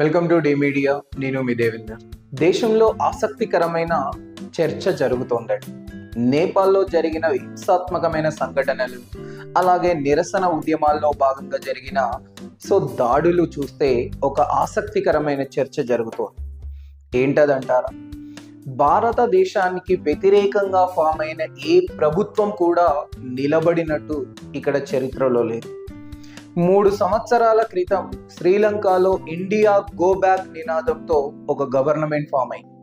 Welcome to D media నేను మీ దేవేందర్ దేశంలో ఆసక్తికరమైన చర్చ జరుగుతోందండి నేపాల్లో జరిగిన హింసాత్మకమైన సంఘటనలు అలాగే నిరసన ఉద్యమాల్లో భాగంగా జరిగిన సో దాడులు చూస్తే ఒక ఆసక్తికరమైన చర్చ జరుగుతోంది. ఏంటదంటారా? భారతదేశానికి వ్యతిరేకంగా ఫామ్ అయిన ఏ ప్రభుత్వం కూడా నిలబడినట్టు ఇక్కడ చరిత్రలో లేదు. మూడు సంవత్సరాల క్రితం శ్రీలంకలో ఇండియా గో బ్యాక్ నినాదంతో ఒక గవర్నమెంట్ ఫామ్ అయింది.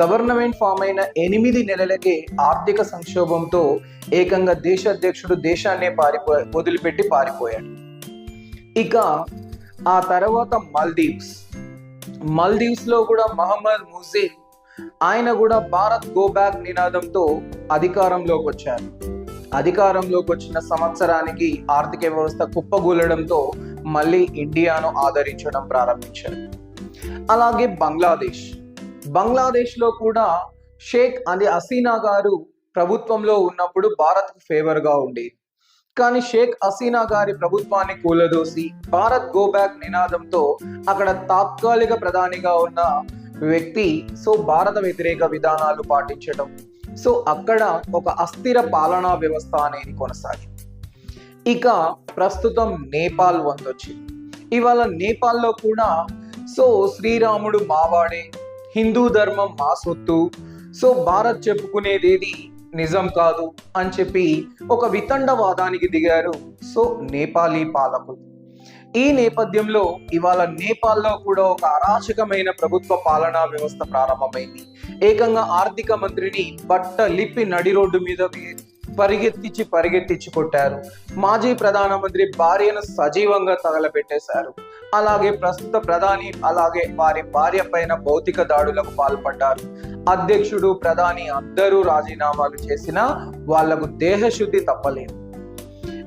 గవర్నమెంట్ ఫామ్ అయిన ఎనిమిది నెలలకే ఆర్థిక సంక్షోభంతో ఏకంగా దేశ అధ్యక్షుడు దేశాన్నే పారిపో వదిలిపెట్టి పారిపోయాడు. ఇక ఆ తర్వాత మల్దీవ్స్. మల్దీవ్స్లో కూడా మహమ్మద్ ముజీన్ ఆయన కూడా భారత్ గో బ్యాక్ నినాదంతో అధికారంలోకి వచ్చారు. అధికారంలోకి వచ్చిన సంవత్సరానికి ఆర్థిక వ్యవస్థ కుప్పగూలడంతో మళ్ళీ ఇండియాను ఆదరించడం ప్రారంభించారు. అలాగే బంగ్లాదేశ్. బంగ్లాదేశ్లో కూడా షేక్ అది హసీనా గారు ప్రభుత్వంలో ఉన్నప్పుడు భారత్కు ఫేవర్గా ఉండేది కానీ షేక్ హసీనా గారి ప్రభుత్వాన్ని కూలదోసి భారత్ గోబ్యాక్ నినాదంతో అక్కడ తాత్కాలిక ప్రధానిగా ఉన్న వ్యక్తి సో భారత వ్యతిరేక విధానాలు పాటించడం సో అక్కడ ఒక అస్థిర పాలనా వ్యవస్థ అనేది కొనసాగింది. ఇక ప్రస్తుతం నేపాల్ వందొచ్చింది. ఇవాళ నేపాల్లో కూడా సో శ్రీరాముడు మావాడే హిందూ ధర్మం మా సొత్తు సో భారత్ చెప్పుకునేదేది నిజం కాదు అని చెప్పి ఒక వితండవాదానికి దిగారు సో నేపాలీ పాలకులు. ఈ నేపథ్యంలో ఇవాళ నేపాల్లో కూడా ఒక అరాచకమైన ప్రభుత్వ పాలనా వ్యవస్థ ప్రారంభమైంది. ఏకంగా ఆర్థిక మంత్రిని బట్ట లిప్పి నడి రోడ్డు మీద పరిగెత్తించి పరిగెత్తించి కొట్టారు. మాజీ ప్రధానమంత్రి భార్యను సజీవంగా తగలబెట్టేశారు. అలాగే ప్రస్తుత ప్రధాని అలాగే వారి భార్య పైన భౌతిక దాడులకు పాల్పడ్డారు. అధ్యక్షుడు ప్రధాని అందరూ రాజీనామాలు చేసినా వాళ్ళకు దేహశుద్ధి తప్పలేదు.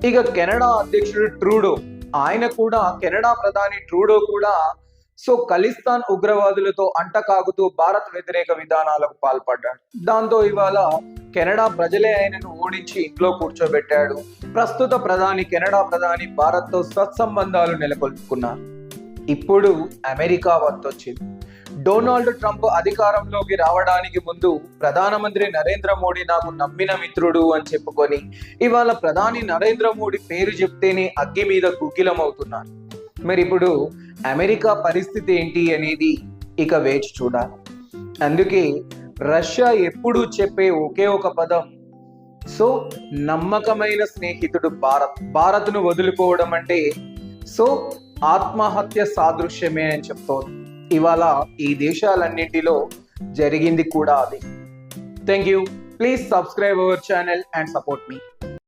ఇక కెనడా అధ్యక్షుడు ట్రూడో ఆయన కూడా కెనడా ప్రధాని ట్రూడో కూడా సో ఖలిస్తాన్ ఉగ్రవాదులతో అంటకాగుతూ భారత్ వ్యతిరేక విధానాలకు పాల్పడ్డాడు. దాంతో ఇవాళ కెనడా ప్రజలే ఆయనను ఓడించి ఇంట్లో కూర్చోబెట్టాడు. ప్రస్తుత ప్రధాని కెనడా ప్రధాని భారత్తో సత్సంబంధాలు నెలకొల్పుకున్నారు. ఇప్పుడు అమెరికా వద్దొచ్చింది డొనాల్డ్ ట్రంప్ అధికారంలోకి రావడానికి ముందు ప్రధానమంత్రి నరేంద్ర మోడీ నాకు నమ్మిన మిత్రుడు అని చెప్పుకొని ఇవాళ ప్రధాని నరేంద్ర మోడీ పేరు చెప్తేనే అగ్గి మీద గుగ్గిలం అవుతున్నారు మరి ఇప్పుడు అమెరికా పరిస్థితి ఏంటి అనేది ఇక వేచి చూడాలి. అందుకే రష్యా ఎప్పుడు చెప్పే ఒకే ఒక పదం. సో నమ్మకమైన స్నేహితుడు భారత్. భారత్ను వదులుకోవడం అంటే సో ఆత్మహత్య సాదృశ్యమే అని చెప్తోంది. ఇవాళ ఈ దేశాలన్నింటిలో జరిగింది కూడా అది. Thank you please subscribe our channel and support me